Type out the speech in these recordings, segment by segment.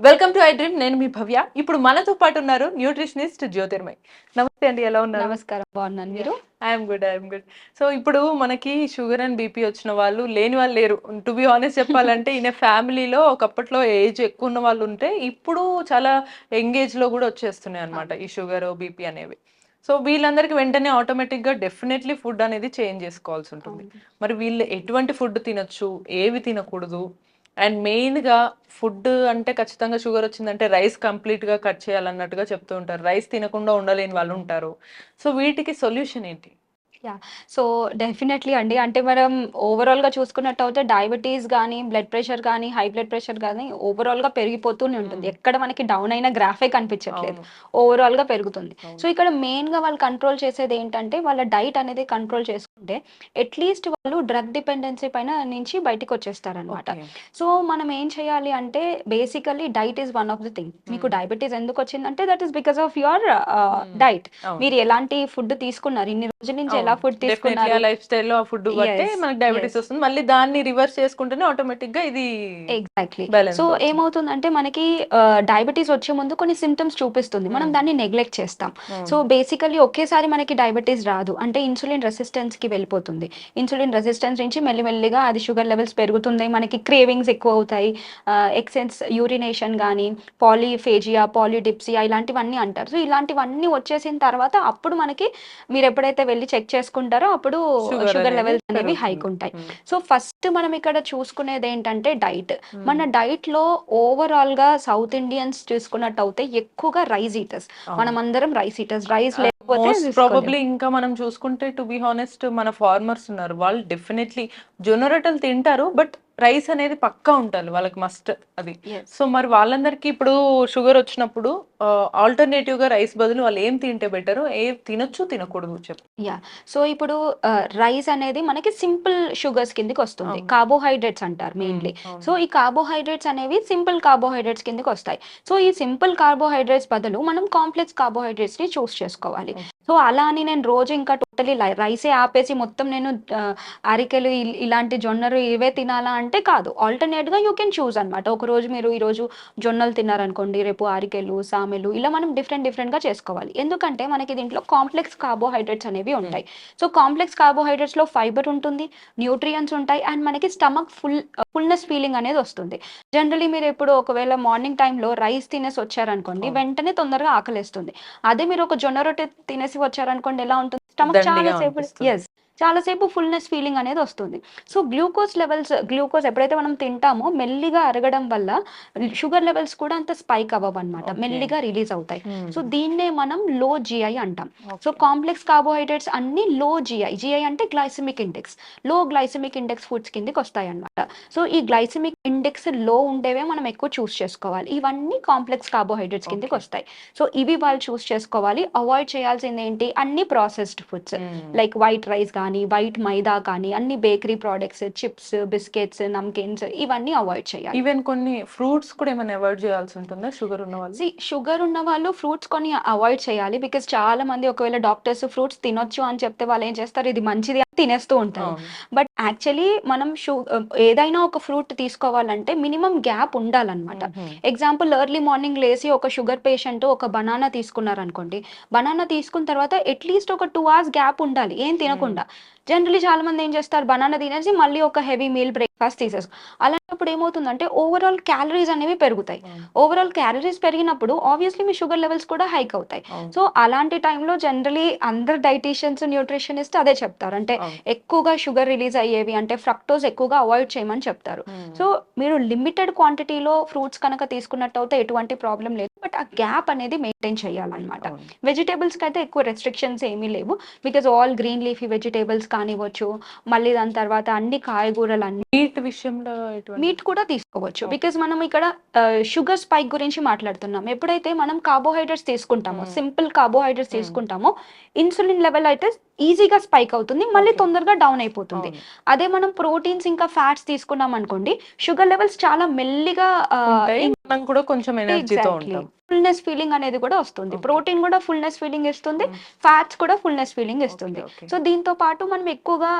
Welcome to I dream నేను మీ భవ్య. ఇప్పుడు మనతో పాటు ఉన్నారు న్యూట్రిషనిస్ట్ జ్యోతిర్మయ్. నమస్తే అండి ఎలా ఉన్నారు? నమస్కారం బాగున్నాను. మీరు? I'm good I'm good so ఇప్పుడు మనకి షుగర్ అండ్ బీపీ వచ్చిన వాళ్ళు లేని వాళ్ళు లేరు. టు బి ఆనెస్ట్ చెప్పాలంటే ఈయన ఫ్యామిలీలో ఒకప్పట్లో ఏజ్ ఎక్కువ ఉన్న వాళ్ళు ఉంటే ఇప్పుడు చాలా యంగ్ ఏజ్లో కూడా వచ్చేస్తున్నాయి అనమాట ఈ షుగర్ బీపీ అనేవి. సో వీళ్ళందరికీ వెంటనే ఆటోమేటిక్గా డెఫినెట్లీ ఫుడ్ అనేది చేంజ్ చేసుకోవాల్సి ఉంటుంది. మరి వీళ్ళు ఎటువంటి ఫుడ్ తినొచ్చు ఏవి తినకూడదు అండ్ మెయిన్గా ఫుడ్ అంటే ఖచ్చితంగా షుగర్ వచ్చిందంటే రైస్ కంప్లీట్గా కట్ చేయాలన్నట్టుగా చెప్తూ ఉంటారు. రైస్ తినకుండా ఉండలేని వాళ్ళు ఉంటారు. సో వీటికి సొల్యూషన్ ఏంటి? సో డెఫినెట్లీ అండి అంటే మనం ఓవరాల్గా చూసుకున్నట్టు అయితే డయాబెటీస్ కానీ బ్లడ్ ప్రెషర్ కానీ హై బ్లడ్ ప్రెషర్ కానీ ఓవరాల్గా పెరిగిపోతూనే ఉంటుంది Hmm. ఎక్కడ మనకి డౌన్ అయిన గ్రాఫే కనిపించట్లేదు. ఓవరాల్గా పెరుగుతుంది. సో ఇక్కడ మెయిన్గా వాళ్ళు కంట్రోల్ చేసేది ఏంటంటే వాళ్ళ డైట్ అనేది కంట్రోల్ చేసుకుంటే అట్లీస్ట్ వాళ్ళు డ్రగ్ డిపెండెన్సీ పైన నుంచి బయటికి వచ్చేస్తారనమాట. సో మనం ఏం చేయాలి అంటే basically diet is one of the thing మీకు. డయాబెటీస్ ఎందుకు వచ్చిందంటే that is because of your. Diet. మీరు ఎలాంటి ఫుడ్ తీసుకున్నారు ఇన్ని రోజుల నుంచి ఎలా ఫుడ్ ఆ తీసుకున్నారు. లైఫ్ స్టైల్లో ఆ ఫుడ్ బట్టే మనకి డయాబెటీస్. వస్తుంది. మళ్ళీ దాన్ని రివర్స్ చేసుకుంటేనే ఆటోమేటిక్గా ఇది ఎగ్జాక్ట్లీ సో. ఏమవుతుందంటే మనకి డయాబెటీస్ వచ్చే ముందు కొన్ని సిమ్టమ్స్ చూపిస్తుంది. మనం Hmm. దాన్ని నెగ్లెక్ట్ చేస్తాం. సో బేసికలీ ఒకేసారి మనకి డయాబెటీస్ రాదు. అంటే ఇన్సులిన్ రెసిస్టెన్స్కి వెళ్ళిపోతుంది. ఇన్సులిన్ రెసిస్టెన్స్ నుంచి మెల్లిమెల్లిగా అది షుగర్ లెవెల్స్ పెరుగుతుంది మనకి క్రేవింగ్స్ ఎక్కువ అవుతాయి. ఎక్సెన్స్ యూరినేషన్ కానీ పాలీఫేజియా పాలిడిప్సియా ఇలాంటివన్నీ అంటారు. సో ఇలాంటివన్నీ వచ్చేసిన తర్వాత అప్పుడు మనకి మీరు ఎప్పుడైతే వెళ్ళి చెక్ చేసుకుంటారో అప్పుడు షుగర్ లెవెల్స్ అనేవి. హైక్ ఉంటాయి Hmm. సో ఫస్ట్ మనం ఇక్కడ చూసుకునేది ఏంటంటే డైట్. మన డైట్లో ఓవరాల్గా సౌత్ ఇండియన్స్ చూసుకున్నట్టు అయితే ఎక్కువగా రైస్ ఈటర్స్. మనం అందరం రైస్ ఈటర్స్. రైస్ ప్రాబబ్లీ ఇంకా మనం చూసుకుంటే టు బి హానెస్ట్ మన ఫార్మర్స్ ఉన్నారు. వాళ్ళు డెఫినెట్లీ జొన్న రొట్టెలు తింటారు బట్ రైస్ అనేది పక్కా ఉంటారు వాళ్ళకి మస్ట్ అది. సో మరి వాళ్ళందరికీ ఇప్పుడు షుగర్ వచ్చినప్పుడు ఆల్టర్నేటివ్గా రైస్ బదులు వాళ్ళు ఏం తింటే బెటర్ ఏ తినొచ్చు తినకూడదు చెప్పు. యా సో ఇప్పుడు రైస్ అనేది మనకి సింపుల్ షుగర్స్ కిందకి వస్తుంది. అవును. కార్బోహైడ్రేట్స్ అంటారు మెయిన్లీ. సో ఈ కార్బోహైడ్రేట్స్ అనేవి సింపుల్ కార్బోహైడ్రేట్స్ కిందకి వస్తాయి సో ఈ సింపుల్ కార్బోహైడ్రేట్స్ బదులు మనం కాంప్లెక్స్ కార్బోహైడ్రేట్స్ని చూస్ చేసుకోవాలి. సో అలా అని నేను రోజు ఇంకా టోటలీ రైసే ఆపేసి మొత్తం నేను అరికెలు ఇల్- ఇలాంటి జొన్నలు ఇవే తినాలా అంటే కాదు. ఆల్టర్నేట్గా యూ కెన్ చూస్ అనమాట ఒక రోజు మీరు ఈ రోజు జొన్నలు తిన్నారనుకోండి రేపు అరికెలు సామెలు ఇలా మనం డిఫరెంట్ డిఫరెంట్గా చేసుకోవాలి. ఎందుకంటే మనకి దీంట్లో కాంప్లెక్స్ కార్బోహైడ్రేట్స్ అనేవి ఉంటాయి. సో కాంప్లెక్స్ కార్బోహైడ్రేట్స్లో ఫైబర్ ఉంటుంది న్యూట్రియన్స్ ఉంటాయి అండ్ మనకి స్టమక్ ఫుల్ ఫుల్నెస్ ఫీలింగ్ అనేది వస్తుంది. జనరలీ మీరు ఇప్పుడు ఒకవేళ మార్నింగ్ టైంలో రైస్ తినేసి వచ్చారనుకోండి అవును. వెంటనే తొందరగా ఆకలేస్తుంది. అదే మీరు ఒక జొన్న రొట్టె తినేసి వచ్చారనుకోండి ఎలా ఉంటుంది? స్టమక్ చాలా సేపు అనిపిస్తుంది. ఎస్ చాలాసేపు ఫుల్నెస్ ఫీలింగ్ అనేది వస్తుంది. సో గ్లూకోజ్ లెవెల్స్ గ్లూకోజ్ ఎప్పుడైతే మనం తింటామో మెల్లిగా అరగడం వల్ల షుగర్ లెవెల్స్ కూడా అంత స్పైక్ అవ్వవు అనమాట. మెల్లిగా రిలీజ్ అవుతాయి. Hmm. సో దీన్నే మనం లో జిఐ అంటాం. సో. కాంప్లెక్స్ కార్బోహైడ్రేట్స్ అన్ని లో జిఐ జిఐ అంటే గ్లైసమిక్ ఇండెక్స్లో గ్లైసమిక్ ఇండెక్స్ ఫుడ్స్ కిందకి వస్తాయి అన్నమాట సో ఈ గ్లైసమిక్ ఇండెక్స్లో ఉండేవే మనం ఎక్కువ చూస్ చేసుకోవాలి. ఇవన్నీ కాంప్లెక్స్ కార్బోహైడ్రేట్స్ కిందకి. వస్తాయి. సో ఇవి వాళ్ళు చూస్ చేసుకోవాలి. అవాయిడ్ చేయాల్సింది ఏంటి? అన్ని processed foods Hmm. Like white rice కానీ వైట్ మైదా కానీ అన్ని bakery products chips biscuits namkeens ఇవన్నీ అవాయిడ్ చేయాలి. ఈవెన్ కొన్ని ఫ్రూట్స్ కూడా ఏమైనా అవాయిడ్ చేయాల్సి ఉంటుందా? షుగర్ ఉన్న వాళ్ళు? షుగర్ ఉన్న వాళ్ళు ఫ్రూట్స్ కొన్ని అవాయిడ్ చేయాలి. బికాస్ చాలా మంది ఒకవేళ డాక్టర్స్ ఫ్రూట్స్ తినొచ్చు అని చెప్తే వాళ్ళు ఏం చేస్తారు? ఇది మంచిది తినేస్తూ ఉంటారు. బట్ యాక్చువల్లీ మనం షు ఏదైనా ఒక ఫ్రూట్ తీసుకోవాలంటే మినిమం గ్యాప్ ఉండాలన్నమాట. ఎగ్జాంపుల్ ఎర్లీ మార్నింగ్ లేసి ఒక షుగర్ పేషెంట్ ఒక బనానా తీసుకున్నారనుకోండి బనానా తీసుకున్న తర్వాత అట్లీస్ట్ ఒక టూ అవర్స్ గ్యాప్ ఉండాలి. ఏం తినకుండా. జనరలీ చాలా మంది ఏం చేస్తారు బనానా తినేసి మళ్ళీ ఒక హెవీ మీల్ బ్రేక్ఫాస్ట్ తీసేసుకో అలాంటప్పుడు ఏమవుతుందంటే ఓవరాల్ క్యాలరీస్ అనేవి పెరుగుతాయి. ఓవరాల్ క్యాలరీస్ పెరిగినప్పుడు ఆబ్వియస్లీ మీ షుగర్ లెవెల్స్ కూడా హైక్ అవుతాయి. సో అలాంటి టైంలో జనరలీ అందరు డైటీషియన్స్ న్యూట్రిషనిస్ట్ అదే చెప్తారు అంటే. ఎక్కువగా షుగర్ రిలీజ్ అయ్యేవి అంటే ఫ్రక్టోజ్ ఎక్కువగా అవాయిడ్ చేయమని చెప్తారు. సో మీరు లిమిటెడ్ క్వాంటిటీలో ఫ్రూట్స్ కనుక తీసుకున్నట్టు అయితే ఎటువంటి ప్రాబ్లం లేదు బట్ ఆ గ్యాప్ అనేది మెయింటైన్ చేయాలన్నమాట అవును. వెజిటేబల్స్కి అయితే ఎక్కువ రెస్ట్రిక్షన్స్ ఏమీ లేవు because all green leafy vegetables కానివ్వచ్చు మళ్ళీ దాని తర్వాత అన్ని కాయగూరలు అన్ని మీట్ విషయంలో మీట్ కూడా తీసుకోవచ్చు. బికాజ్ మనం ఇక్కడ షుగర్ స్పైక్ గురించి మాట్లాడుతున్నాం ఎప్పుడైతే మనం కార్బోహైడ్రేట్స్ తీసుకుంటామో Hmm. Simple carbohydrates Hmm. తీసుకుంటామో ఇన్సులిన్ లెవెల్ అయితే ఈజీగా స్పైక్ అవుతుంది మళ్ళీ. తొందరగా డౌన్ అయిపోతుంది. అదే మనం ప్రోటీన్స్ ఇంకా ఫ్యాట్స్ తీసుకున్నాం అనుకోండి షుగర్ లెవెల్స్ చాలా మెల్లిగా కూడా కొంచెం ఎనర్జీతో ఫుల్నెస్ ఫీలింగ్ అనేది కూడా వస్తుంది. ప్రోటీన్ కూడా ఫుల్నెస్ ఫీలింగ్ ఇస్తుంది. ఫ్యాట్స్ కూడా ఫుల్నెస్ ఫీలింగ్ ఇస్తుంది. సో దీంతో పాటు మనం ఎక్కువగా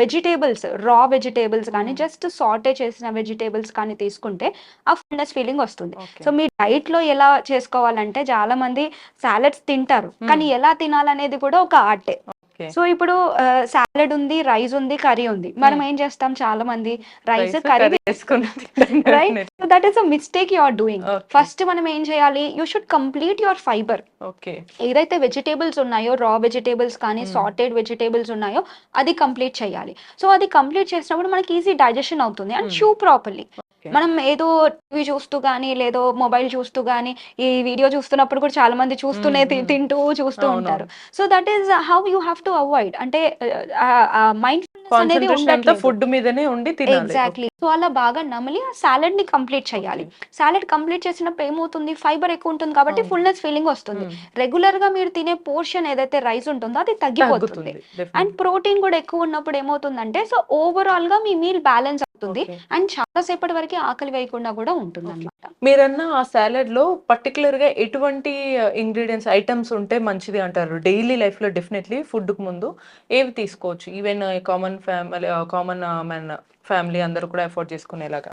వెజిటేబుల్స్ రా వెజిటేబుల్స్ కానీ. జస్ట్ సాటే చేసిన వెజిటేబుల్స్ కానీ తీసుకుంటే ఆ ఫుల్నెస్ ఫీలింగ్ వస్తుంది. సో మీ డైట్లో ఎలా చేసుకోవాలంటే చాలా మంది సాలెడ్స్ తింటారు. కానీ ఎలా తినాలనేది కూడా ఒక ఆర్టే. సో ఇప్పుడు సాలెడ్ ఉంది రైస్ ఉంది కర్రీ ఉంది మనం Mm. ఏం చేస్తాం చాలా మంది rice curry right. So that is a mistake you are doing. First మనం ఏం చేయాలి you should complete your fibre ఏదైతే వెజిటేబుల్స్ ఉన్నాయో రా వెజిటేబుల్స్ కానీ Hmm. సాటెడ్ వెజిటేబుల్స్ ఉన్నాయో అది కంప్లీట్ చేయాలి సో అది కంప్లీట్ చేసినప్పుడు మనకి ఈజీ డైజెషన్ అవుతుంది అండ్ Hmm. Chew properly. మనం ఏదో టీవీ చూస్తూ కానీ లేదో మొబైల్ చూస్తూ కానీ ఈ వీడియో చూస్తున్నప్పుడు కూడా చాలా మంది చూస్తూనే. తింటూ చూస్తూ. ఉంటారు. So that is how you have to avoid అంటే మైండ్ ఫుడ్ మీదనే ఉండి ఎగ్జాక్ట్లీ సో అలా బాగా నమిలి ఆ సాలెడ్ని కంప్లీట్ చేయాలి. సాలెడ్ కంప్లీట్ చేసినప్పుడు ఏమవుతుంది? ఫైబర్ ఎక్కువ ఉంటుంది కాబట్టి. ఫుల్నెస్ ఫీలింగ్ వస్తుంది. రెగ్యులర్గా మీరు తినే పోర్షన్ ఏదైతే రైస్ ఉంటుందో అది తగ్గిపోతుంది. అండ్ ప్రోటీన్ కూడా ఎక్కువ ఉన్నప్పుడు ఏమవుతుందంటే సో ఓవరాల్గా మీ మీల్ బ్యాలెన్స్ అవుతుంది. అండ్ చాలా సేపటి వరకు ఆకలి వేయకుండా కూడా ఉంటుంది అనమాట మీరన్న ఆ సాలడ్లో పర్టికులర్గా ఎటువంటి ఇంగ్రీడియంట్స్ ఐటమ్స్ ఉంటే మంచిది అంటారు? డైలీ లైఫ్లో డెఫినెట్లీ ఫుడ్కు ముందు ఏవి తీసుకోవచ్చు? ఈవెన్ కామన్ ఫ్యామిలీ కామన్ మన ఫ్యామిలీ అందరూ కూడా ఎఫోర్డ్ చేసుకునేలాగా.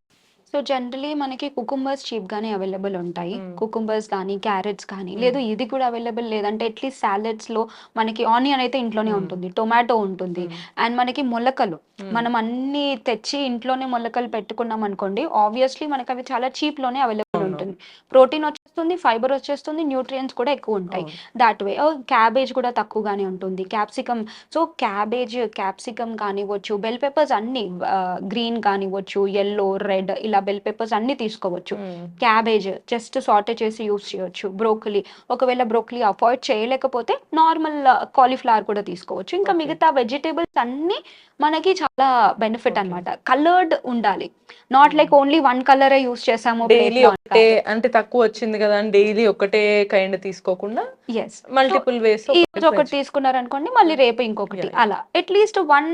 సో జనరలీ మనకి కుకుంబర్స్ చీప్ గానే అవైలబుల్ ఉంటాయి. కుకుంబర్స్ కానీ క్యారెట్స్ కానీ లేదు ఇది కూడా అవైలబుల్ లేదంటే అట్లీస్ట్ సాలెడ్స్లో మనకి ఆనియన్ అయితే ఇంట్లోనే Mm. ఉంటుంది టొమాటో ఉంటుంది అండ్ మనకి మొలకలు Mm. మనం అన్ని తెచ్చి ఇంట్లోనే మొలకలు పెట్టుకున్నాం అనుకోండి ఆబ్వియస్లీ మనకి అవి చాలా చీప్లోనే అవైలబుల్. ఉంటుంది ప్రోటీన్ వచ్చేస్తుంది ఫైబర్ వచ్చేస్తుంది న్యూట్రియంట్స్ కూడా ఎక్కువ ఉంటాయి. దాట్ వే క్యాబేజ్ కూడా తక్కువగానే ఉంటుంది క్యాప్సికమ్ సో క్యాబేజ్ క్యాప్సికమ్ కానివ్వచ్చు బెల్ పెప్పర్స్ అన్ని గ్రీన్ కానివ్వచ్చు ఎల్లో రెడ్ ఇలా బెల్ పెప్పర్స్ అన్ని తీసుకోవచ్చు. క్యాబేజ్ జస్ట్ సార్ట్ చేసి యూస్ చేయొచ్చు బ్రోకలీ ఒకవేళ బ్రోకలీ అవాయిడ్ చేయలేకపోతే నార్మల్ కాలీఫ్లవర్ కూడా తీసుకోవచ్చు ఇంకా. మిగతా వెజిటేబుల్స్ అన్ని మనకి చాలా బెనిఫిట్. అన్నమాట కలర్డ్ ఉండాలి నాట్ లైక్ ఓన్లీ వన్ కలరే యూస్ చేసాము ఒకటే అంటే తక్కువ వచ్చింది కదా అని డైలీ ఒకటే కైండ్ తీసుకోకుండా ఎస్ మల్టిపుల్ వేస్ ఈ రోజు ఒకటి తీసుకున్నారనుకోండి మళ్ళీ రేపు ఇంకొకటి. అలా. At least one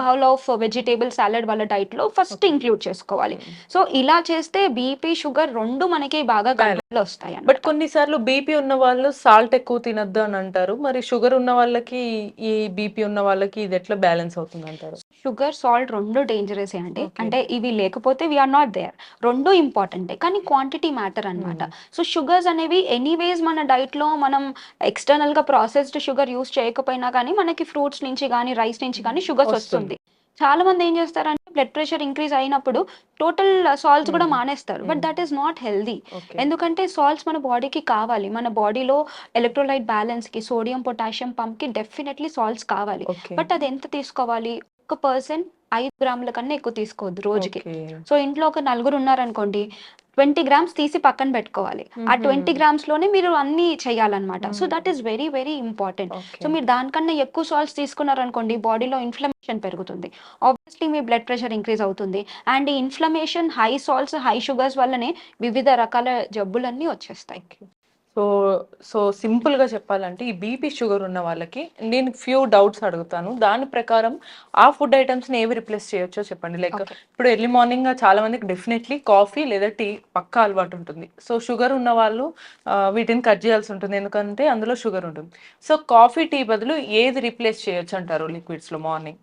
bowl of vegetable salad వాళ్ళ డైట్లో ఫస్ట్. ఇంక్లూడ్ చేసుకోవాలి. సో ఇలా చేస్తే బీపీ షుగర్ రెండు మనకి బాగా. కంట్రోల్ వస్తాయి బట్. కొన్నిసార్లు బీపీ ఉన్న వాళ్ళు సాల్ట్ ఎక్కువ తినద్దు అని అంటారు. మరి షుగర్ ఉన్న వాళ్ళకి ఈ బీపీ ఉన్న వాళ్ళకి ఇది ఎట్లా బ్యాలెన్స్ అవుతుంది అంటారు షుగర్ సాల్ట్ రెండు డేంజరస్ అండి. అంటే ఇవి లేకపోతే వీఆర్ నాట్ దేర్ రెండు ఇంపార్టెంటే కానీ క్వాంటిటీ మ్యాటర్ అన్నమాట. సో షుగర్స్ అనేవి ఎనీవేస్ మన డైట్లో మనం ఎక్స్టర్నల్గా ప్రాసెస్డ్ షుగర్ యూస్ చేయకపోయినా కానీ మనకి ఫ్రూట్స్ నుంచి కానీ రైస్ నుంచి కానీ షుగర్స్ వస్తుంది. చాలా మంది ఏం చేస్తారంటే బ్లడ్ ప్రెషర్ ఇంక్రీజ్ అయినప్పుడు టోటల్ సాల్ట్స్ కూడా Hmm. మానేస్తారు. But. That is not healthy ఎందుకంటే సాల్ట్స్ మన బాడీకి కావాలి. మన బాడీలో ఎలక్ట్రోలైట్ బ్యాలెన్స్కి సోడియం పొటాషియం పంప్కి డెఫినెట్లీ సాల్ట్స్ కావాలి. బట్ అది ఎంత తీసుకోవాలి? ఒక పర్సన్ ఐదు గ్రాముల కన్నా ఎక్కువ తీసుకోవద్దు రోజుకి. సో ఇంట్లో ఒక నలుగురు ఉన్నారనుకోండి ట్వంటీ గ్రామ్స్ తీసి పక్కన పెట్టుకోవాలి. ఆ. ట్వంటీ గ్రామ్స్లోనే మీరు అన్ని చేయాలన్నమాట. So. That is very very important so మీరు దానికన్నా ఎక్కువ సాల్ట్స్ తీసుకున్నారనుకోండి బాడీలో ఇన్ఫ్లమేషన్ పెరుగుతుంది. ఆబ్వియస్లీ మీ బ్లడ్ ప్రెషర్ ఇంక్రీజ్ అవుతుంది. అండ్ ఈ inflammation high salts high sugars వల్లనే వివిధ రకాల జబ్బులన్నీ వచ్చేస్తాయి. సో సో సింపుల్గా చెప్పాలంటే ఈ బీపీ షుగర్ ఉన్న వాళ్ళకి నేను ఫ్యూ డౌట్స్ అడుగుతాను. దాని ప్రకారం ఆ ఫుడ్ ఐటమ్స్ని ఏవి రిప్లేస్ చేయొచ్చో చెప్పండి. లైక్. ఇప్పుడు ఎర్లీ మార్నింగ్ చాలా మందికి డెఫినెట్లీ కాఫీ లేదా టీ పక్కా అలవాటు ఉంటుంది. సో షుగర్ ఉన్న వాళ్ళు వీటిని కట్ చేయాల్సి ఉంటుంది. ఎందుకంటే అందులో షుగర్ ఉంటుంది. సో కాఫీ టీ బదులు ఏది రిప్లేస్ చేయొచ్చు అంటారు లిక్విడ్స్లో మార్నింగ్?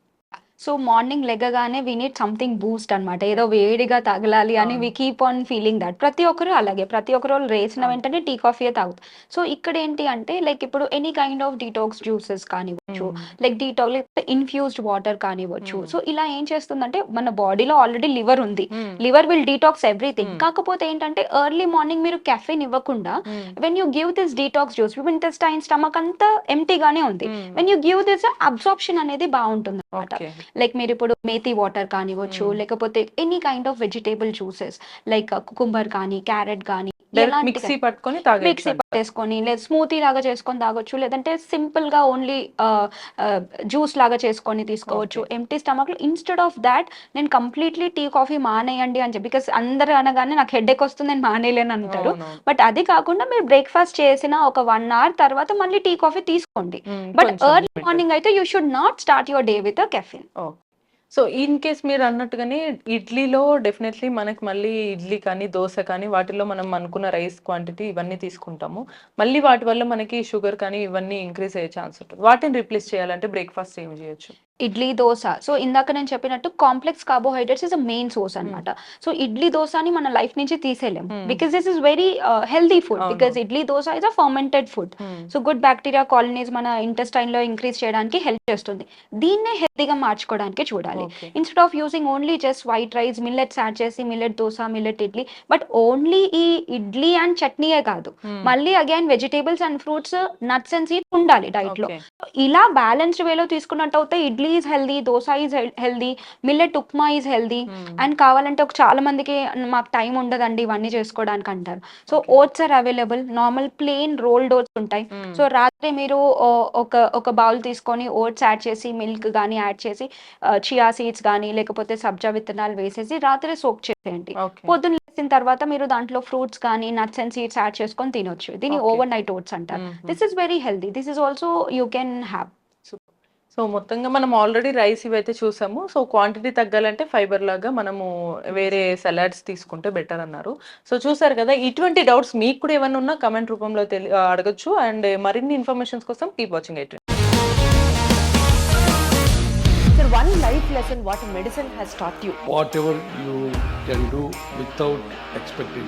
సో మార్నింగ్ లెగ్గగానే వి నీడ్ సంథింగ్ బూస్ట్ అన్నమాట. ఏదో వేడిగా తగలాలి అని. We keep on feeling that ప్రతి ఒక్కరు అలాగే. ప్రతి ఒక్కరు అవును. వెంటనే టీ కాఫీ తాగుతారు సో ఇక్కడ ఏంటి అంటే లైక్ ఇప్పుడు any kind of detox juices కానివ్వచ్చు like detox లేకపోతే ఇన్ఫ్యూజ్డ్ వాటర్ కానివ్వచ్చు. సో ఇలా ఏం చేస్తుందంటే మన బాడీలో ఆల్రెడీ లివర్ ఉంది. Liver will detox everything. కాకపోతే ఏంటంటే ఎర్లీ మార్నింగ్ మీరు కెఫెన్ ఇవ్వకుండా when you give this detox juice intestine stomach అంతా ఎంటీగానే ఉంది. When you give this absorption అనేది బాగుంటుంది. అనమాట లైక్ మీరు ఇప్పుడు మేతి వాటర్ కానివ్వచ్చు. లేకపోతే any kind of vegetable juices like cucumber కానీ క్యారెట్ కానీ మిక్సీ పట్టుకొని మిక్సీ పట్టేసుకొని లేదా స్మూతీ లాగా చేసుకొని తాగొచ్చు లేదంటే సింపుల్గా ఓన్లీ జ్యూస్ లాగా చేసుకొని తీసుకోవచ్చు. ఎంటీ స్టమక్లో ఇన్స్టెడ్ ఆఫ్ దాట్ నేను కంప్లీట్లీ టీ కాఫీ మానేయండి అని చెప్పి బికాస్ అందరు అనగానే నాకు హెడ్ వస్తుంది నేను మానేయలేను అంటారు. బట్ అది కాకుండా మీరు బ్రేక్ఫాస్ట్ చేసిన ఒక వన్ అవర్ తర్వాత మళ్ళీ టీ కాఫీ తీసుకోండి. But early. మార్నింగ్ అయితే you should not start your day with caffeine so in case మీరు అన్నట్టుగానే ఇడ్లీలో డెఫినెట్లీ మనకి మళ్ళీ ఇడ్లీ కానీ దోశ కానీ వాటిలో మనం అనుకున్న రైస్ క్వాంటిటీ ఇవన్నీ తీసుకుంటాము. మళ్ళీ వాటి వల్ల మనకి షుగర్ కానీ ఇవన్నీ ఇంక్రీజ్ అయ్యే ఛాన్స్ ఉంటుంది. వాటిని రీప్లేస్ చేయాలంటే బ్రేక్ఫాస్ట్ ఏం చేయొచ్చు? ఇడ్లీ దోశ. సో ఇందాక నేను చెప్పినట్టు complex carbohydrates is a main source అన్నమాట. సో ఇడ్లీ దోశని మన లైఫ్ నుంచి తీసేయలేం. Hmm. Because this is very healthy food. Because idli dosa is a fermented food so good bacteria colonies మన intestine లో ఇంక్రీజ్ చేయడానికి హెల్ప్ చేస్తుంది. దీన్నే హెల్తీగా మార్చుకోవడానికి చూడాలి. Instead of using only just white rice millets add చేసి millet dosa millet idli but only ఈ ఇడ్లీ అండ్ చట్నీయే కాదు. మళ్ళీ again vegetables and fruits nuts and seeds ఉండాలి డైట్లో. ఇలా బ్యాలెన్స్డ్ వేలో తీసుకున్నట్టు అయితే idli is healthy dosa is healthy millet upma is healthy. And కావాలంటే ఒక చాలా మందికి మాకు టైం ఉండదండి ఇవన్నీ చేసుకోవడానికి అంటారు. So. Oats are available normal plain rolled oats ఉంటాయి. సో రాత్రి మీరు ఒక ఒక బౌల్ తీసుకొని ఓట్స్ యాడ్ చేసి మిల్క్ కానీ యాడ్ చేసి చియా సీడ్స్ కానీ లేకపోతే సబ్జా విత్తనాలు వేసేసి రాత్రి సోక్ చేసేయండి. పొద్దున్న లేచిన తర్వాత మీరు దాంట్లో ఫ్రూట్స్ కానీ నట్స్ అండ్ సీడ్స్ యాడ్ చేసుకొని తినొచ్చు. Okay. ఓవర్ నైట్ ఓట్స్ అంటారు. This is very healthy this is also you can have so మొత్తంగా మనం ఆల్రెడీ రైస్ ఇవైతే చూసాము సో క్వాంటిటీ తగ్గాలంటే ఫైబర్ లాగా మనము వేరే సలాడ్స్ తీసుకుంటే బెటర్ అన్నారు సో చూసారు కదా ఇటువంటి డౌట్స్ మీకు కూడా ఏమైనా ఉన్నా కమెంట్ రూపంలో తెలి అడగచ్చు అండ్ మరిన్ని ఇన్ఫర్మేషన్స్ కోసం keep watching eight one life lesson what medicine has taught you. whatever you can do without expecting.